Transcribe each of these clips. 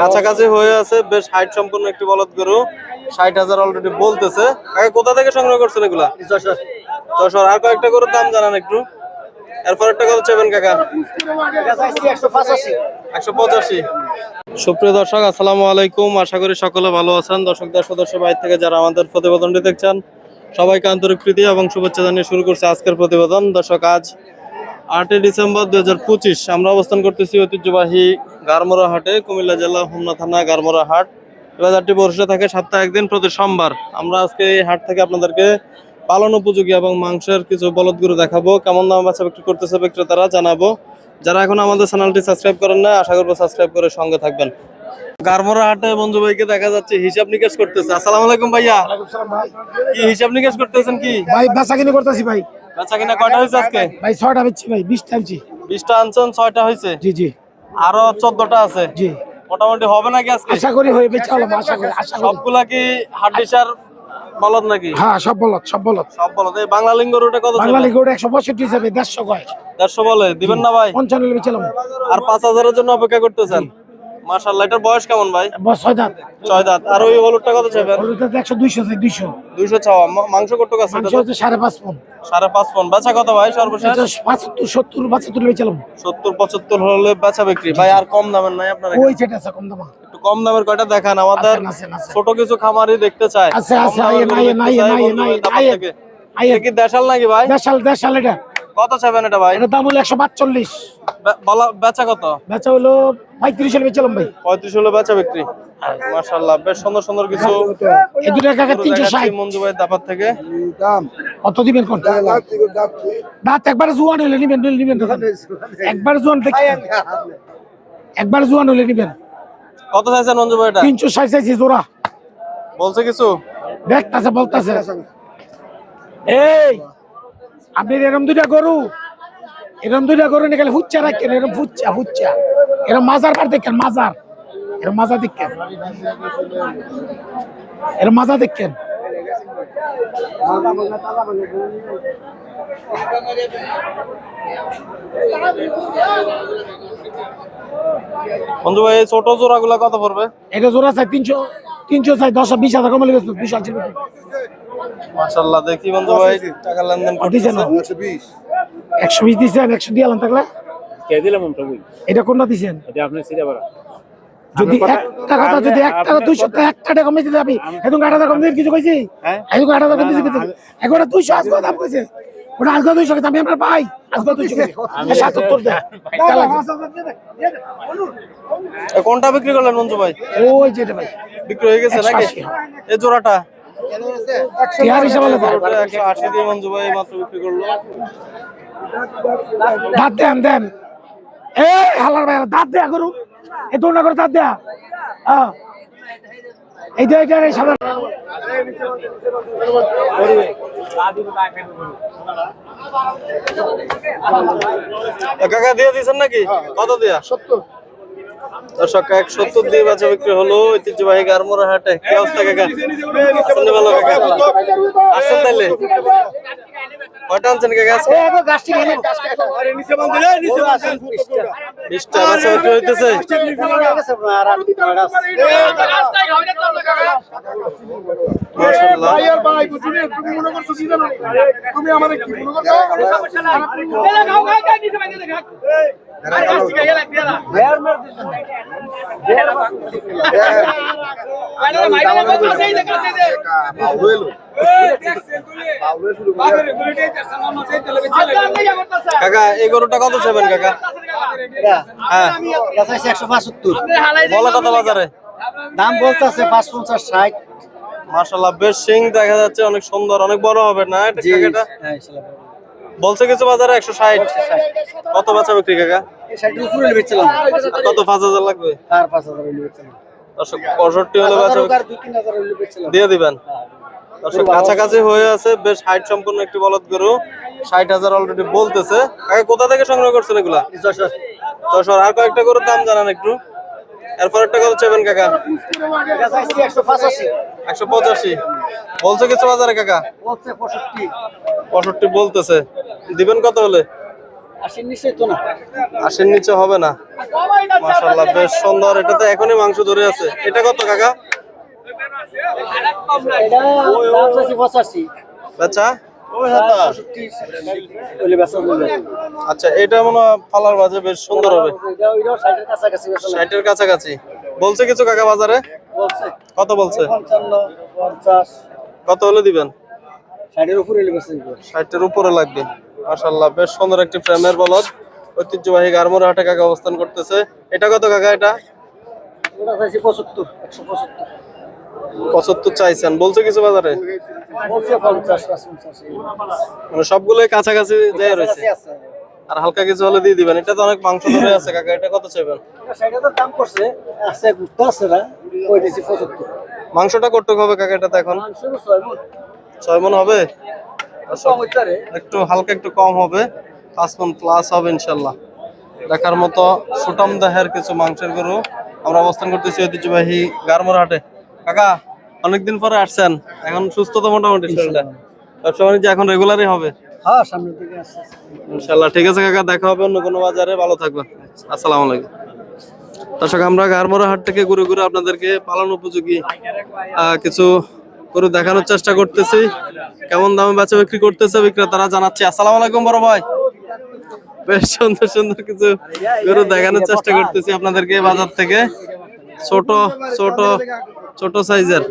কাছাকাছি হয়ে আছে বেশ হাইট সম্পন্ন একটি বলদ গরু। ষাট হাজার অলরেডি বলতেছে। আগে কোথা থেকে সংগ্রহ করছেন এগুলা? যশোর। আর কয়েকটা গরুর দাম জানান একটু। এরপর একটা কত চাইবেন কাকা একশো পঁচাশি। সুপ্রিয় দর্শক আসসালামু আলাইকুম। আশা করি সকলে ভালো আছেন। সদস্য বাইরে থেকে যারা আমাদের প্রতিবেদনটি দেখছেন সবাইকে আন্তরিক প্রীতি এবং শুভেচ্ছা জানিয়ে শুরু করছে আজকের প্রতিবেদন। দর্শক আজ আটই ডিসেম্বর দুই হাজার পঁচিশ। আমরা অবস্থান করতেছি ঐতিহ্যবাহী গারমোড়া হাটে কুমিল্লা জেলা হোমনা থানা গারমোড়া হাট। বাজারটি বসে থাকে সপ্তাহে একদিন প্রতি সোমবার। আমরা আজকে এই হাট থেকে আপনাদেরকে পালন উপযোগী এবং মাংসের কিছু বলদ গরু দেখাবো। কেমন দাম বাচ্চা বিক্রি করতেছে বিক্রেতারা জানাব। যারা এখন আমাদের চ্যানেলটি সাবস্ক্রাইব করেন না আশা করব সাবস্ক্রাইব করে সঙ্গে থাকবেন। গারমোড়া হাটে বন্ধু ভাইকে দেখা যাচ্ছে হিসাব নিকাশ করতেছে। আসসালামু আলাইকুম ভাইয়া। কি হিসাব নিকাশ করতেছেন কি? ভাই বেচা কিনে করতেছি ভাই। বেচা কিনা কয়টা হয়েছে আজকে? ভাই ছয়টা বেচছি ভাই বিশটা আনছি। বিশটা আনছেন ছয়টা হয়েছে? জি জি। আরও চোদ্দটা আছে? জি। মোটামুটি হবে নাকি আজকে? আশা করি হয়ে বেচা আশা করি আশা করি। সবগুলা কি হাড্ডিসার বলদ নাকি? হ্যাঁ সব বলত সব বলত সব বলদ। এই বাংলা লিঙ্গর ওটা কত বাংলা ওটা একশো পঁয়ষট্টি হিসাবে দেড়শো কয়। দেড়শো বলে দিবেন না ভাই? পঞ্চান্ন বেচালাম আর পাঁচ হাজারের জন্য অপেক্ষা করতেছেন? মাশাল্লাহ এটার বয়স কেমন ভাই? বস ছয় দাঁত। ছয় দাঁত। আর ওই হলুদটা কত চাইবেন? হলুদটা একশো দুইশো আছে দুইশো। দুইশো ছাওয়া মাংস কটুক আছে মাংস এটা? তো? হচ্ছে সাড়ে পাঁচ পন সাড়ে পাঁচ পন বেচা কত ভাই সর্বশেষ? পাঁচত্তর সত্তর পঁচাত্তর বেচালাম সত্তর পঁচাত্তর হলে বেচা বিক্রি। ভাই আর কম দামের নাই আপনার ওই সেটা আছে কম দামা। একটু কম দামের কয়টা দেখান? আমাদের। ছোট কিছু খামারই দেখতে চায়। আছে, আইয়েন। থেকে। আইয়েন। এটা কি দেশাল নাকি ভাই? দেড়শাল দেড়শাল এটা। কত চাইবেন এটা ভাই? এটার দাম হলো একশো পাঁচচল্লিশ। বলা বেচা কত? বেচা হলো পঁয়ত্রিশ হলে বেচালাম ভাই। পঁয়ত্রিশ হলে বেচা বিক্রি? মাশাল্লাহ বেশ সুন্দর সুন্দর কিছু এই দুটা কাকা গরু তিনশো দেখাচ্ছি ষাট। মঞ্জু ভাই দাপার থেকে। কত দিবেন কোন দাঁত একবার জোয়ান হলে নিবেন নিবেন একবার জোয়ান দেখেন একবার জোয়ান হলে নিবেন। কত চাইছেন মঞ্জু ভাই এটা? তিনশো ষাট চাইছি জোড়া। বলছে কিছু? দেখতেছে বলতেছে। এই! আপনি এরম দুইটা গরু এরম দুইটা গরু নিয়ে গেলে হুচ্চা রাখেন এরম হুচ্চা হুচ্চা এরকম মাজার পার দেখেন মাজার। এরকম মাজা দেখেন। এরকম মাজা দেখেন। মঞ্জু ভাই ছোট জোড়া গুলা কত পড়বে? এটা জোড়া চাই তিনশো তিনশো চাই দশ বিশ হাজার কমে লেগেছে বিশাল ছিল মাশাল্লাহ দেখি মঞ্জু ভাই টাকা লেনদেন দিছে না? একশো বিশ দিছেন একশো দিয়ে আলাম থাকলে কে দিলাম আমি এটা কোনটা দিছেন? এটা আপনি সিরা বাড়া। যদি একটা কথা যদি এক টাকা দুইশো টাকা টাকা কমে দিতে যাবি এখন আট হাজার কম কিছু কইছি? হ্যাঁ? এখন আট হাজার কম কিছু এখন দুইশো দাম কইছে। ওটা আজকে দুইশো আমি আমরা পাই। আজকে দুইশো সাতাত্তর কোনটা বিক্রি করলেন মঞ্জু ভাই? ওই যেটা ভাই। বিক্রি হয়ে গেছে নাকি? এই জোড়াটা? টিয়ার হিসাবে হলো দাম। জোড়াটা একশো আশি দিয়ে মঞ্জু ভাই মাত্র বিক্রি করল। দাঁত দেন দেন। এই হালার ভাই দাঁত দেয়া করু এই দোনা করে দাঁত দেয়া। হ্যাঁ কাকা দিয়ে দিয়েছেন নাকি? কত দিয়া? দর্শক এক সত্তর দিয়ে বেচা বিক্রি হলো ঐতিহ্যবাহী গারমোড়া হাটে কি অবস্থা কাকা আসেন ভালো কাকা আসেন তাইলে কয়টা আনছেন কাকা আজকে বিশটা বেচা বিক্রি হইতেছে মাশাআল্লাহ কাকা এই গরুটা কত চাইবেন কাকা? হ্যাঁ। একশো পাঁচাত্তর বলো কত বাজারে? দাম বলতেছে পাঁচ পঞ্চাশ ষাট। মাশাআল্লাহ বেশ সিং দেখা যাচ্ছে অনেক সুন্দর অনেক বড় হবে না এটা বলছে কিছু বাজারে একশো ষাট। কত বেচা বিক্রি কাকা? কত পাঁচ হাজার লাগবে? আর পাঁচ হাজার দর্শক, পঁয়ষট্টি হলে দিয়ে দিবেন। দর্শক, কাছাকাছি হয়ে আছে বেশ হাইট সম্পূর্ণ একটি বলদ গরু। ষাট হাজার অলরেডি বলতেছে। আগে কোথা থেকে সংগ্রহ করছেন এগুলা? যশোর। আর কয়েকটা গরুর দাম জানান একটু। এরপর একটা কত চাইবেন কাকা। একশো পঁচাশি। বলছে কিছু বাজারে কাকা? পঁয়ষট্টি বলতেছে। দিবেন কত হলে? আশির নিচে হবে না। মাশাআল্লাহ বেশ সুন্দর। এটা তো এখনই মাংস ধরে আছে। এটা কত কাকা? যাবে। আচ্ছা এটা মনে হয় ফালার বাজে বেশ সুন্দর হবে। ষাটের কাছাকাছি বলছে কিছু কাকা বাজারে? কত বলছে? কত হলে দিবেন? ষাটের উপরে ষাটের উপরে লাগবে। মাশাল্লাহ বেশ সুন্দর একটি ফ্রেমের বলদ। ঐতিহ্যবাহী গারমোর হাটে কাকা অবস্থান করতেছে। এটা কত কাকা এটা? পঁচাত্তর একশো পঁচাত্তর। পঁচাত্তর চাইছেন। বলছে কিছু বাজারে? মানে সবগুলোই কাছাকাছি যায় রয়েছে। আর হালকা কিছু হলে দিয়ে দিবেন। এটা তো অনেক মাংস ধরে আছে কাকা। এটা কত চাইবেন? ষাটের তো দাম করছে। আছে ঘুরতে আছে না? ওই দিয়েছি পঁচাত্তর। মাংসটা কটুক হবে কাকা এটা তো এখন ছয় মন হবে। একটু হালকা একটু কম হবে পাঁচ মন প্লাস হবে ইনশাল্লাহ দেখার মতো সুটাম দেহের কিছু মাংসের গরু আমরা অবস্থান করতেছি ঐতিহ্যবাহী গারমোর হাটে। কাকা অনেকদিন পরে আসছেন এখন সুস্থ তো মোটামুটি শরীরটা? ব্যবসা বাণিজ্য এখন রেগুলারই হবে? হ্যাঁ ইনশাল্লাহ ঠিক আছে কাকা দেখা হবে অন্য কোনো বাজারে ভালো থাকবেন। আসসালামু আলাইকুম। দর্শক আমরা গারমোরা হাট থেকে ঘুরে ঘুরে আপনাদেরকে পালন উপযোগী কিছু গরু দেখানোর চেষ্টা করতেছি। কেমন দামে বেচা বিক্রি করতেছে বিক্রেতারা জানাচ্ছি। আসসালাম আলাইকুম বড় ভাই। বেশ সুন্দর সুন্দর কিছু গরু দেখানোর চেষ্টা করতেছি আপনাদেরকে বাজার থেকে। ছোট ছোট ছোট সাইজের।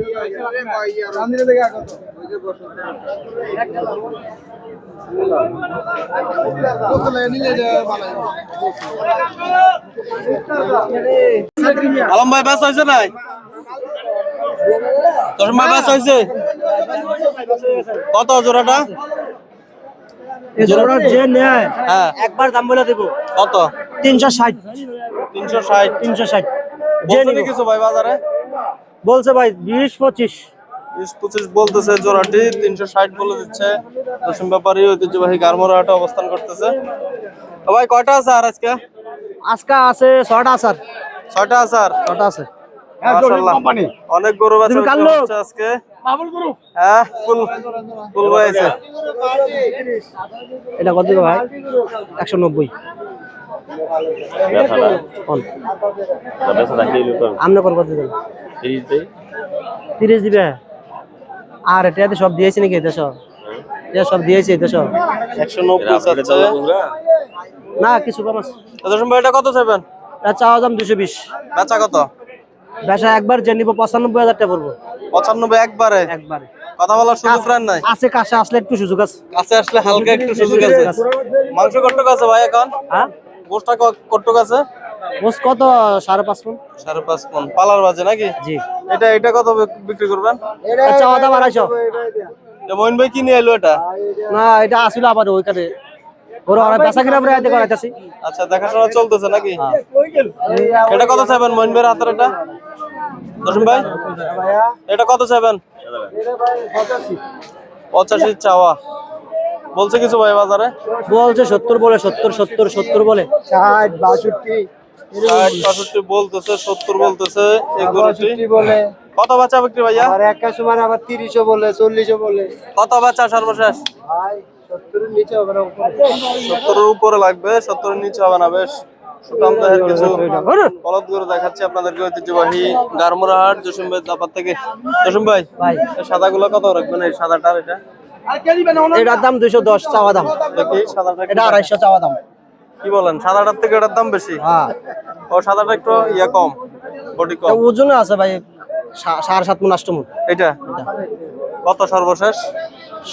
আলম ভাই ব্যাস হয়েছে নাই? তোর ব্যাস হয়েছে। কত জোড়াটা? যে নেয় হ্যাঁ। একবার দাম বলে দেবো। কত? তিনশো ষাট। তিনশো ষাট। তিনশো ষাট। কিছু ভাই বাজারে? বলছে ভাই বিশ পঁচিশ। বিশ পঁচিশ বলতেছে জোড়াটি তিনশো ষাট বলে দিচ্ছে। দশম ব্যাপারী ঐতিহ্যবাহী গারমোরা অবস্থান করতেছে। তো ভাই কয়টা আছে আর আজকে? আজকে আছে ছটা স্যার ছয়টা আছে আর ছটা আছে। মাশাআল্লাহ। অনেক গরু কার আজকে। হ্যাঁ ফুল ফুল হয়েছে। এটা কত দিবে ভাই? একশো নব্বই। কত দিবে? আর এটা সব দিয়েছে নাকি দেশ? এটা সব দিয়েছে চাচ্ছে। না কিছু কম আছে। তো দশম এটা কত চাইবেন? এটা চাওয়া দাম দুশো বিশ। বেচা কত? বেসা একবার যে নিবো পঁচানব্বই হাজার টাকা পড়ব। পঁচানব্বই একবারে? একবারে। কথা বলার সুযোগ প্রাণ নাই? আছে কাছে আসলে একটু সুযোগ আছে। কাছে আসলে হালকা একটু সুযোগ আছে। মাংস কট্টক আছে ভাই এখন? হ্যাঁ? গোষ্ঠটা কট্টক আছে? বস কত? সাড়ে পাঁচ মন। সাড়ে পাঁচ মন। পালার বাজে নাকি? জি। এটা এটা কত বিক্রি করবেন? এটা চাওয়া দাম আড়াইশো মইন ভাই কি নিয়ে এলো এটা? না এটা আসলে আবার ওইখানে। বেচা কিনা করাইতেছি। আচ্ছা দেখাশোনা চলতেছে নাকি? এটা কত চাইবেন মইন ভাইয়ের হাতের এটা? দশম ভাই? এটা কত চাইবেন পঁচাশি চাওয়া। বলছে কিছু ভাই বাজারে? বলছে সত্তর বলে সত্তর সত্তর সত্তর বলে। ষাট বাষট্টি। বলতেছে সত্তর বলতেছে বলে। কত বাচ্চা বিক্রি ভাইয়া? আর একটা সময় আবার তিরিশও বলে চল্লিশও বলে। কত বাচ্চা সর্বশেষ? ভাই সত্তরের নিচে হবে না উপরে। সত্তরের উপরে লাগবে সত্তরের নিচে হবে না বেশ। সুঠাম কিছু বলদ গরু দেখাচ্ছি আপনাদেরকে ঐতিহ্যবাহী জসিম ভাই দাপার থেকে। জসিম ভাই ভাই। এই সাদাগুলো কত রাখবেন এই সাদাটার এটা? এটার দাম দুইশো দশ চাওয়া দাম। এটা আড়াইশো চাওয়া দাম। কি বলেন সাদাটার থেকে এটার দাম বেশি? হ্যাঁ। ও সাদাটা একটু ইয়া কম বডি কম। ওজনে আছে ভাই সা- সাড়ে সাত মন আষ্ট মন। এটা। কত সর্বশেষ?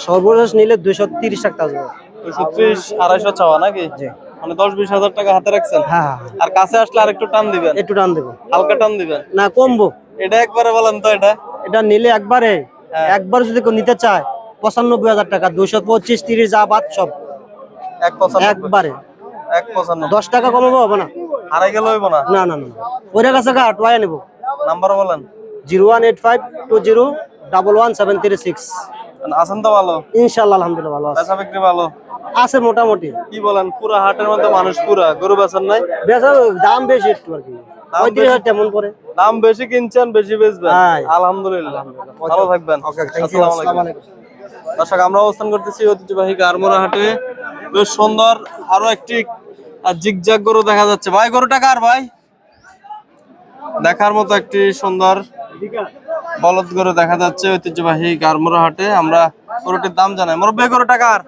সর্বশেষ নিলে দুইশো তিরিশ টাকা আসবে দুশো ত্রিশ আড়াইশো চাওয়া নাকি? জি। মানে দশ বিশ হাজার টাকা হাতে রাখছেন? হ্যাঁ হ্যাঁ আর কাছে আসলে আর একটু টান দিবেন? একটু টান দেবো। হালকা টান দিবেন? না কমবো। এটা একবারে বলেন তো এটা। এটা নিলে একবারে হ্যাঁ। একবার যদি কেউ নিতে চায় পঁচানব্বই হাজার টাকা দুইশো পঁচিশ তিরিশ যা বাদ সব। এক পঁচানব্বই। একবারে। এক পঁচানব্বই। দশ টাকা কমাবো হবে না। হারাই গেলে হইব না? না না না ওর কাছে গা টোয়া নেব। নাম্বার বলেন। Zero one eight five two zero double one seven three six. আছেন তো ভালো? ইনশাল্লাহ আলহামদুলিল্লাহ ভালো আছে। বিক্রি ভালো? আছে মোটামুটি। কি বলেন পুরা হাটের মধ্যে মানুষ পুরা গরু বেচার নাই? বেচা দাম বেশি একটু আর কি। দাম তেমন পরে দাম বেশি কিনছেন বেশি বেচবেন। আলহামদুলিল্লাহ। ভালো থাকবেন। দর্শক আমরা অবস্থান করতেছি ঐতিহ্যবাহী গারমোরা হাটে। বেশ সুন্দর আরও একটি জিগজাগ গরু দেখা যাচ্ছে। ভাই গরুটা কার ভাই? দেখার মতো একটি সুন্দর বলদ গরু দেখা যাচ্ছে ঐতিহ্যবাহী গারমুরা হাটে। আমরা গরুটির দাম জানাই। মোরব্বে গরু টাকার